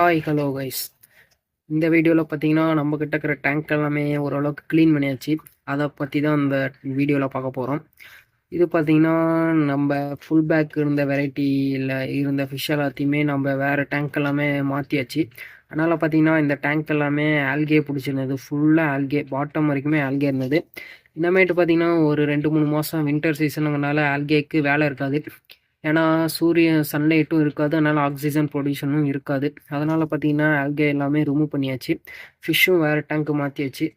Hi hello guys இந்த வீடியோவில் பார்த்தீங்கன்னா நம்ம கிட்ட இருக்கிற டேங்க் எல்லாமே ஓரளவுக்கு க்ளீன் பண்ணியாச்சு. அதை பற்றி தான் அந்த வீடியோவில் பார்க்க போகிறோம் இது பார்த்தீங்கன்னா நம்ம ஃபுல் பேக் இருந்த வெரைட்டியில் இருந்த ஃபிஷ் எல்லாத்தையுமே நம்ம வேறு டேங்க் எல்லாமே மாற்றியாச்சு அதனால் பார்த்தீங்கன்னா இந்த டேங்க் எல்லாமே ஆல்கே பிடிச்சிருந்தது. ஃபுல்லாக ஆல்கே பாட்டம் வரைக்குமே ஆல்கே இருந்தது. இந்தமாயிட்டு பார்த்தீங்கன்னா ஒரு ரெண்டு மூணு மாதம் வின்டர் சீசனுங்கனால ஆல்கேக்கு வேலை இருக்காது. ஏன்னா சூரிய சன்லைட்டும் இருக்காது அதனால் ஆக்சிஜன் ப்ரொடியூஷனும் இருக்காது. அதனால் பார்த்தீங்கன்னா ஆல்கே எல்லாமே ரிமூவ் பண்ணியாச்சு. ஃபிஷ்ஷும் வேறு டேங்க்கு மாற்றியாச்சு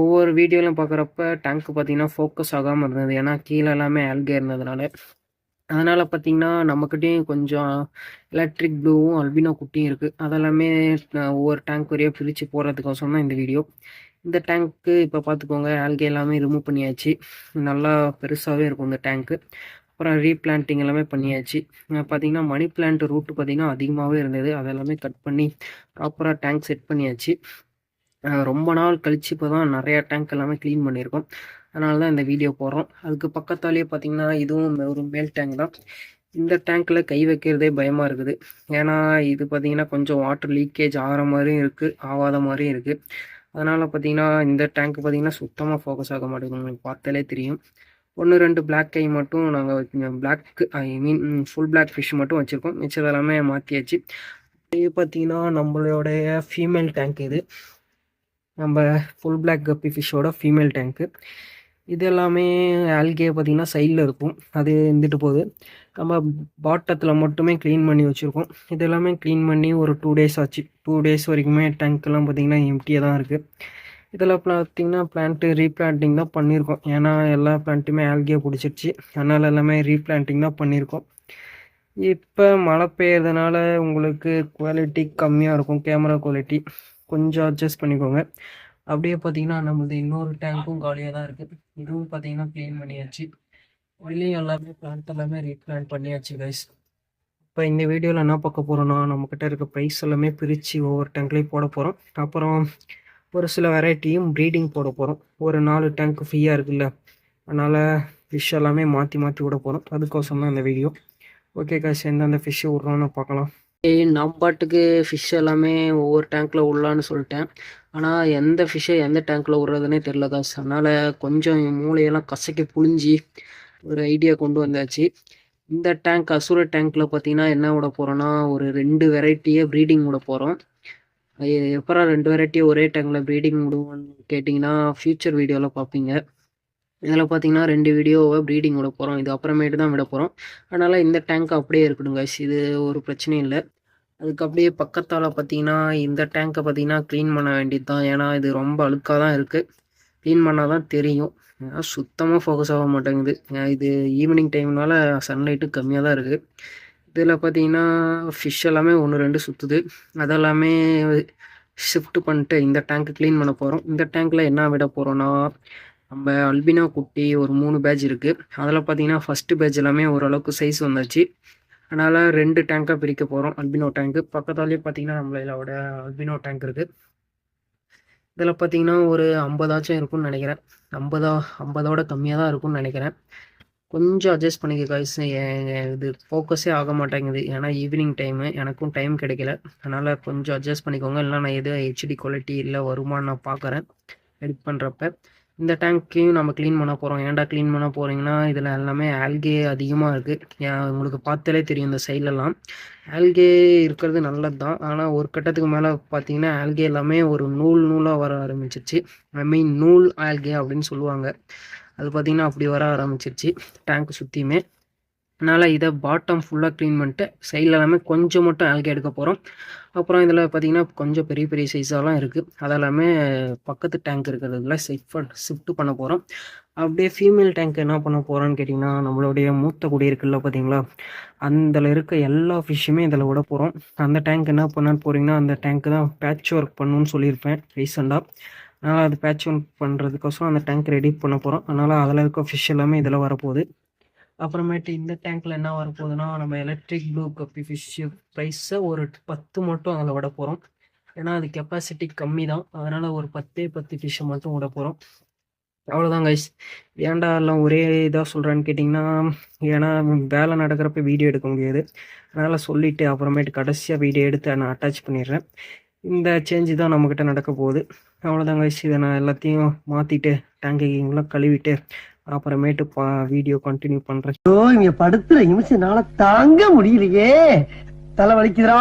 ஒவ்வொரு வீடியோவிலும் பார்க்குறப்ப டேங்க்கு பார்த்தீங்கன்னா ஃபோக்கஸ் ஆகாமல் இருந்தது. ஏன்னா கீழே எல்லாமே ஆல்கே இருந்ததுனால. அதனால் பார்த்தீங்கன்னா நம்மக்கிட்டேயும் கொஞ்சம் எலக்ட்ரிக் ப்ளூவும் அல்பினோ குட்டியும் இருக்குது அதெல்லாமே ஒவ்வொரு டேங்க் வரையாக பிரித்து போகிறதுக்கோசம் தான் இந்த வீடியோ இந்த டேங்க்கு இப்போ பார்த்துக்கோங்க ஆல்கே எல்லாமே ரிமூவ் பண்ணியாச்சு. நல்லா பெருசாகவே இருக்கும் இந்த டேங்க்கு அப்புறம் ரீப்ளான்ட்டிங் எல்லாமே பண்ணியாச்சு. பார்த்தீங்கன்னா மணி பிளான்ட் ரூட்டு பார்த்திங்கன்னா அதிகமாகவே இருந்தது. அதெல்லாமே கட் பண்ணி ப்ராப்பராக டேங்க் செட் பண்ணியாச்சு. ரொம்ப நாள் கழித்து இப்போ தான் நிறையா டேங்க் எல்லாமே க்ளீன் பண்ணியிருக்கோம். அதனால தான் இந்த வீடியோ போடுறோம். அதுக்கு பக்கத்தாலேயே பார்த்திங்கன்னா இதுவும் ஒரு மேல் டேங்க் தான். இந்த டேங்க்கில் கை வைக்கிறதே பயமாக இருக்குது. ஏன்னா இது பார்த்திங்கன்னா கொஞ்சம் வாட்டர் லீக்கேஜ் ஆகிற மாதிரியும் இருக்குது ஆகாத மாதிரியும் இருக்குது அதனால் பார்த்திங்கன்னா இந்த டேங்க் பார்த்திங்கன்னா சுத்தமாக ஃபோக்கஸ் ஆக மாட்டேங்குது. உங்களுக்கு பார்த்தாலே தெரியும். ஒன்று ரெண்டு பிளாக் கை மட்டும் நாங்கள் black I mean full black fish மட்டும் வச்சுருக்கோம். மிச்சம் எல்லாமே மாற்றியாச்சு இது பார்த்தீங்கன்னா நம்மளோடைய ஃபீமேல் டேங்க் இது. நம்ம ஃபுல் பிளாக் கப்பி ஃபிஷ்ஷோட ஃபீமேல் டேங்க்கு இது எல்லாமே ஆல்கே பார்த்திங்கன்னா சைடில் இருக்கும். அது இருந்துட்டு போகுது. நம்ம பாட்டத்தில் மட்டுமே க்ளீன் பண்ணி வச்சுருக்கோம். இது எல்லாமே க்ளீன் பண்ணி ஒரு டூ டேஸ் ஆச்சு. டூ டேஸ் வரைக்குமே டேங்க்கெல்லாம் பார்த்திங்கன்னா எம்டியாக தான் இருக்குது இதில் பார்த்தீங்கன்னா பிளான்ட்டு ரீப்ளான்ட்டிங் தான் பண்ணியிருக்கோம். ஏன்னா எல்லா பிளான்ட்டுமே ஆல்கியை பிடிச்சிருச்சு. அதனால் எல்லாமே ரீப்ளான்ட்டிங் தான் பண்ணியிருக்கோம். இப்போ மழை பெய்யறதுனால உங்களுக்கு குவாலிட்டி கம்மியாக இருக்கும். கேமரா குவாலிட்டி கொஞ்சம் அட்ஜஸ்ட் பண்ணிக்கோங்க. அப்படியே பார்த்தீங்கன்னா நம்மளது இன்னொரு டேங்க்கும் காலியாக தான் இருக்குது இதுவும் பார்த்தீங்கன்னா க்ளீன் பண்ணியாச்சு. வெளியும் எல்லாமே பிளான்ட் எல்லாமே ரீப்ளான்ட் பண்ணியாச்சு கைஸ் இப்போ இந்த வீடியோவில் என்ன பார்க்க போகிறோன்னா நம்மக்கிட்ட இருக்க ப்ரைஸ் எல்லாமே பிரித்து ஒவ்வொரு டேங்க்லேயும் போட போகிறோம் அப்புறம் ஒரு சில வெரைட்டியும் ப்ரீடிங் போட போகிறோம் ஒரு நாலு டேங்க் ஃப்ரீயாக இருக்குல்ல அதனால் ஃபிஷ் எல்லாமே மாற்றி மாற்றி விட போகிறோம் அதுக்கோசம் தான் இந்த வீடியோ ஓகே காசு எந்தெந்த ஃபிஷ்ஷு விட்றோன்னு பார்க்கலாம். நான் பாட்டுக்கு ஃபிஷ் எல்லாமே ஒவ்வொரு டேங்க்கில் விடலான்னு சொல்லிட்டேன். ஆனால் எந்த ஃபிஷ்ஷை எந்த டேங்க்கில் விட்றதுனே தெரில காசு அதனால் கொஞ்சம் மூளையெல்லாம் கசக்கி புழிஞ்சி ஒரு ஐடியா கொண்டு வந்தாச்சு. இந்த டேங்க் அசுர டேங்க்கில் பார்த்தீங்கன்னா என்ன விட போகிறோன்னா ஒரு ரெண்டு வெரைட்டியை ப்ரீடிங் விட போகிறோம் எப்பரா ரெண்டு வெரைட்டியும் ஒரே டைமில் ப்ரீடிங் விடுவோம்னு கேட்டிங்கன்னா ஃப்யூச்சர் வீடியோவில் பார்ப்பீங்க இதில் பார்த்தீங்கன்னா ரெண்டு வீடியோவை ப்ரீடிங் விட போகிறோம் இது அப்புறமேட்டு தான் விட போகிறோம் அதனால் இந்த டேங்க் அப்படியே இருக்கணும் கைஸ் இது ஒரு பிரச்சனையும் இல்லை. அதுக்கு அப்படியே பக்கத்தால் பார்த்தீங்கன்னா இந்த டேங்க்கை பார்த்தீங்கன்னா க்ளீன் பண்ண வேண்டியது தான் ஏன்னா இது ரொம்ப அழுக்காக தான் இருக்குது க்ளீன் பண்ணால் தான் தெரியும் சுத்தமாக ஃபோக்கஸ் ஆக மாட்டேங்குது. இது ஈவினிங் டைம்னால சன்லைட்டு கம்மியாக தான் இருக்குது இதில் பார்த்தீங்கன்னா ஃபிஷ் எல்லாமே ஒன்று ரெண்டு சுற்றுது அதெல்லாமே ஷிஃப்ட் பண்ணிட்டு இந்த டேங்க்கு க்ளீன் பண்ண போகிறோம் இந்த டேங்க்கில் என்ன விட போகிறோன்னா நம்ம அல்பினா குட்டி ஒரு மூணு பேட்ச் இருக்குது அதில் பார்த்தீங்கன்னா ஃபஸ்ட்டு பேட்ச் எல்லாமே ஓரளவுக்கு சைஸ் வந்துச்சு. அதனால் ரெண்டு டேங்காக பிரிக்க போகிறோம் அல்பினோ டேங்க்கு பக்கத்தாலேயே பார்த்தீங்கன்னா நம்மளோட அல்பினோ டேங்க் இருக்குது இதில் பார்த்தீங்கன்னா ஒரு ஐம்பதாச்சும் இருக்கும்னு நினைக்கிறேன். ஐம்பதா ஐம்பதோட கம்மியாக தான் இருக்கும்னு நினைக்கிறேன். கொஞ்சம் அட்ஜஸ்ட் பண்ணிக்க காய்ஸ் இது ஃபோக்கஸே ஆக மாட்டேங்குது. ஏன்னா ஈவினிங் டைமு எனக்கும் டைம் கிடைக்கல. அதனால் கொஞ்சம் அட்ஜஸ்ட் பண்ணிக்கோங்க. இல்லை நான் எது ஹெச்டி குவாலிட்டி இல்லை வருமானு நான் பார்க்குறேன். எடிட் பண்ணுறப்ப இந்த டேங்க்கையும் நம்ம க்ளீன் பண்ண போகிறோம் ஏன்டா க்ளீன் பண்ண போகிறீங்கன்னா இதில் எல்லாமே ஆல்கே அதிகமாக இருக்குது உங்களுக்கு பார்த்தாலே தெரியும் இந்த சைட்லலாம் ஆல்கே இருக்கிறது நல்லது தான் ஆனால் ஒரு கட்டத்துக்கு மேலே பார்த்தீங்கன்னா ஆல்கே எல்லாமே ஒரு நூல் நூலாக வர ஆரம்பிச்சிருச்சு. ஐ மீன் நூல் ஆல்கே அப்படின்னு சொல்லுவாங்க. அது பார்த்திங்கன்னா அப்படி வர ஆரம்பிச்சிருச்சு. டேங்க் சுற்றியுமே அதனால் இதை பாட்டம் ஃபுல்லாக க்ளீன் பண்ணிட்டு சைடில் எல்லாமே கொஞ்சம் மட்டும் ஆல்கே எடுக்க போகிறோம் அப்புறம் இதில் பார்த்திங்கன்னா கொஞ்சம் பெரிய பெரிய சைஸாலாம் இருக்குது அதெல்லாமே பக்கத்து டேங்க் இருக்கிறதுல ஷிஃப்ட் ஷிஃப்ட் பண்ண போகிறோம் அப்படியே ஃபீமேல் டேங்க் என்ன பண்ண போகிறோன்னு கேட்டிங்கன்னா நம்மளுடைய மூத்த குடி இருக்குல்ல பார்த்தீங்களா அதில் இருக்க எல்லா ஃபிஷ்ஷுமே இதில் விட போகிறோம் அந்த டேங்க் என்ன பண்ணான்னு போகிறீங்கன்னா அந்த டேங்க்கு தான் பேட்ச் ஒர்க் பண்ணணும்னு சொல்லியிருப்பேன் ரீசெண்டாக அதனால் அது பேட்ச் ஒன் பண்ணுறதுக்கோசரம் அந்த டேங்க் ரெடி பண்ண போகிறோம் அதனால் அதில் இருக்க ஃபிஷ் எல்லாமே இதில் வரப்போகுது. அப்புறமேட்டு இந்த டேங்க்கில் என்ன வரப்போகுதுன்னா நம்ம எலக்ட்ரிக் ப்ளூ கப்பி ஃபிஷ்ஷு ப்ரைஸை ஒரு பத்து மட்டும் அதில் விட போகிறோம் ஏன்னா அது கெப்பாசிட்டி கம்மி தான் அதனால் ஒரு பத்தே பத்து ஃபிஷ்ஷை மட்டும் விட போகிறோம் அவ்வளோதான் கைஸ் ஏன்டா எல்லாம் ஒரே இதாக சொல்கிறேன்னு கேட்டிங்கன்னா ஏன்னா வேலை நடக்கிறப்ப வீடியோ எடுக்க முடியாது. அதனால் சொல்லிவிட்டு அப்புறமேட்டு கடைசியாக வீடியோ எடுத்து நான் அட்டாச் பண்ணிடுறேன். இந்த சேஞ்சு தான் நம்மக்கிட்ட நடக்க போகுது. அவ்வளோதான் கைஸ் இதை நான் எல்லாத்தையும் மாற்றிட்டு டேங்கிங்கெலாம் கழுவிட்டு அப்புறமேட்டு பா வீடியோ கண்டினியூ பண்ணுறேன் ஐயோ இங்க படுத்துற நிமிஷம்னால தாங்க முடியலையே. தலை வலிக்குதுடா.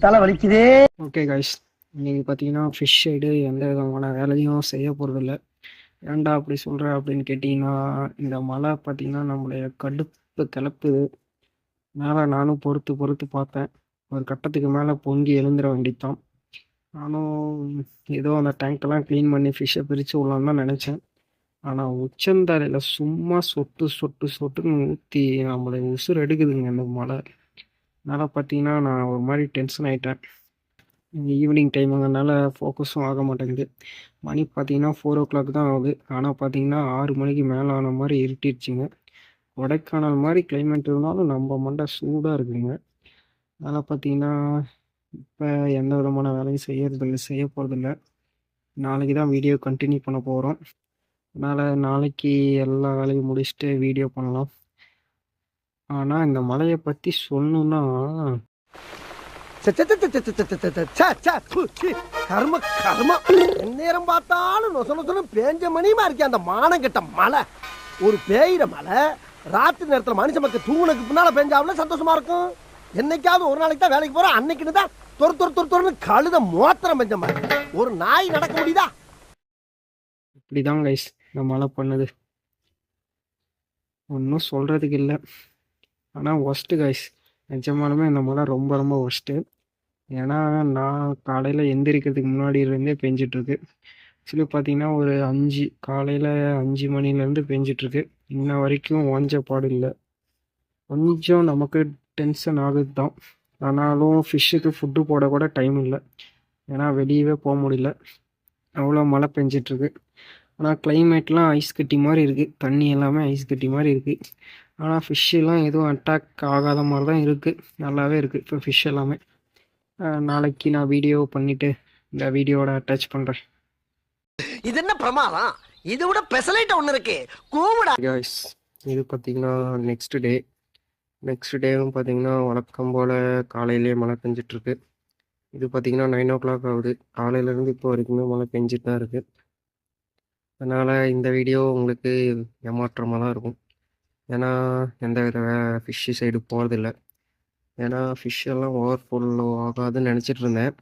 தலை வலிக்குதே. ஓகே கைஸ் இன்னைக்கு பார்த்தீங்கன்னா ஃபிஷ் சைடு எந்த விதமான வேலையும் செய்ய போகிறதில்ல ஏன்டா அப்படி சொல்கிற அப்படின்னு கேட்டிங்கன்னா இந்த மழை பார்த்தீங்கன்னா நம்மளுடைய கடுப்பு கிளப்புது. மேலே நானும் பொறுத்து பொறுத்து பார்த்தேன். ஒரு கட்டத்துக்கு மேலே பொங்கி எழுந்துட வேண்டித்தான். நானும் ஏதோ அந்த டேங்க்கெல்லாம் க்ளீன் பண்ணி ஃபிஷ்ஷை பிரித்து விடலான்னு தான் நினச்சேன். ஆனால் உச்சந்தலையில் சும்மா சொட்டு சொட்டு சொட்டுன்னு ஊற்றி நம்மளை உசுர் எடுக்குதுங்க இந்த மழை. அதனால் பார்த்தீங்கன்னா நான் ஒரு மாதிரி டென்ஷன் ஆகிட்டேன் ஈவினிங் டைமுங்கிறனால ஃபோக்கஸும் ஆக மாட்டேங்குது. மணி பார்த்தீங்கன்னா ஃபோர் ஓ கிளாக் தான் ஆகுது. ஆனால் பார்த்தீங்கன்னா ஆறு மணிக்கு மேலே ஆன மாதிரி இருட்டிடுச்சுங்க கொடைக்கானல் மாதிரி கிளைமேட் இருந்தாலும் நம்ம மண்டை சூடாக இருக்குங்க. அதனால் பார்த்தீங்கன்னா இப்போ எந்த விதமான வேலையும் செய்யறதில்ல செய்ய போகிறதில்ல நாளைக்கு தான் வீடியோ கண்டினியூ பண்ண போகிறோம் அதனால் நாளைக்கு எல்லா வேலையும் முடிச்சுட்டு வீடியோ பண்ணலாம் ஆனால் இந்த மலையை பற்றி சொல்லணுன்னா கர்ம கர்ம நேரம் பார்த்தாலும் நொச நொசனு பேஞ்ச மணியுமா இருக்கே அந்த மானம் மானங்கிட்ட மலை ஒரு பேயிற மலை ராத்திரி நேரத்தில் மனுஷ மக்கள் தூங்குனதுக்கு பின்னால் பெஞ்சாவில் சந்தோஷமா இருக்கும் என்னைக்காவது ஒரு நாளைக்கு தான் வேலைக்கு போறோம் அன்னைக்குன்னு தான் தொறு தொறு தொறுன்னு கழுத மோத்திரம் பெஞ்ச மாதிரி. ஒரு நாய் நடக்க முடியுதா? இப்படிதான் கைஸ் இந்த மழை பண்ணுது. ஒன்றும் சொல்கிறதுக்கு இல்லை. ஆனால் ஒஸ்ட்டு கைஸ் நிஜமாலுமே இந்த மழை ரொம்ப ரொம்ப ஒஸ்ட்டு ஏன்னா நான் காலையில் எந்திரிக்கிறதுக்கு முன்னாடி இருந்தே பெஞ்சிட்ருக்கு. ஆக்சுவலி பார்த்தீங்கன்னா ஒரு அஞ்சு காலையில் அஞ்சு மணிலேருந்து பெஞ்சிட்ருக்கு. இன்ன வரைக்கும் ஓஞ்ச பாடு இல்லை. கொஞ்சம் நமக்கு டென்ஷன் ஆகுது தான் ஆனாலும் ஃபிஷ்ஷுக்கு ஃபுட்டு போட கூட டைம் இல்லை. ஏன்னா வெளியவே போக முடியல. அவ்வளோ மழை பெஞ்சிட்ருக்கு ஆனால் கிளைமேட்லாம் ஐஸ் கட்டி மாதிரி இருக்குது தண்ணி எல்லாமே ஐஸ் கட்டி மாதிரி இருக்குது ஆனால் ஃபிஷ்ஷெல்லாம் எதுவும் அட்டாக் ஆகாத மாதிரி தான் இருக்குது நல்லாவே இருக்குது இப்போ ஃபிஷ் எல்லாமே. நாளைக்கு நான் வீடியோ பண்ணிவிட்டு இந்த வீடியோவோட அட்டாச் பண்ணுறேன் இது என்ன பிரமாதம்? இதை விட பெசலைட் ஒண்ணு இருக்கு. கூவிடா. இது பார்த்தீங்கன்னா நெக்ஸ்ட் டே நெக்ஸ்ட் டேவும் பார்த்தீங்கன்னா வழக்கம் போல் காலையிலேயே மழை பெஞ்சிட்ருக்கு. இது பார்த்தீங்கன்னா நைன் ஓ கிளாக் ஆகுது. காலையிலேருந்து இப்போ வரைக்குமே மழை பெஞ்சிட்டு தான் இருக்குது அதனால் இந்த வீடியோ உங்களுக்கு ஏமாற்றமாக தான் இருக்கும். ஏன்னா எந்த வித ஃபிஷ்ஷு சைடு போகிறதில்ல ஏன்னா ஃபிஷ்ஷெல்லாம் ஓவர் ஃபுல் ஆகாதுன்னு நினச்சிட்டு இருந்தேன்.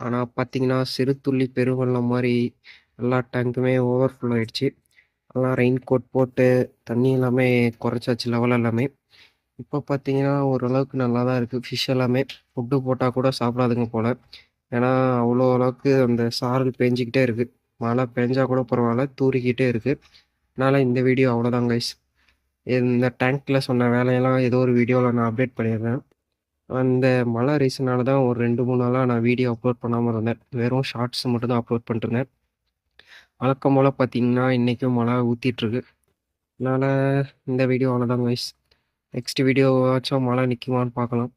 ஆனால் பார்த்திங்கன்னா சிறு துள்ளி பெருவெள்ளம் மாதிரி எல்லா டேங்க்குமே ஓவர் ஃபுல் ஆகிடுச்சு எல்லாம் ரெயின் கோட் போட்டு தண்ணி எல்லாமே குறைச்சாச்சு லெவல் எல்லாமே. இப்போ பார்த்தீங்கன்னா ஓரளவுக்கு நல்லா தான் இருக்குது ஃபிஷ் எல்லாமே ஃபுட்டு போட்டால் கூட சாப்பிடாதுங்க போல். ஏன்னா அவ்வளோ அளவுக்கு அந்த சாரல் பேஞ்சிக்கிட்டே இருக்குது மழை பெஞ்சால் கூட பரவாயில்ல தூறிக்கிட்டே இருக்குது அதனால் இந்த வீடியோ அவ்வளோதான் கைஸ் இந்த டேங்க்கில் சொன்ன வேலையெல்லாம் ஏதோ ஒரு வீடியோவில் நான் அப்டேட் பண்ணிடுறேன். அந்த மழை ரீசனால தான் ஒரு ரெண்டு மூணு நாளாக நான் வீடியோ அப்லோட் பண்ணாமல் இருந்தேன். வெறும் ஷார்ட்ஸ் மட்டும் தான் அப்லோட் பண்ணிருந்தேன் வழக்கம் போல் பார்த்தீங்கன்னா இன்றைக்கும் மழை ஊற்றிட்டுருக்கு அதனால் இந்த வீடியோ அவ்வளோதான் கைஸ் நெக்ஸ்ட் வீடியோவாச்சும் மழை நிற்குமான்னு பார்க்கலாம்.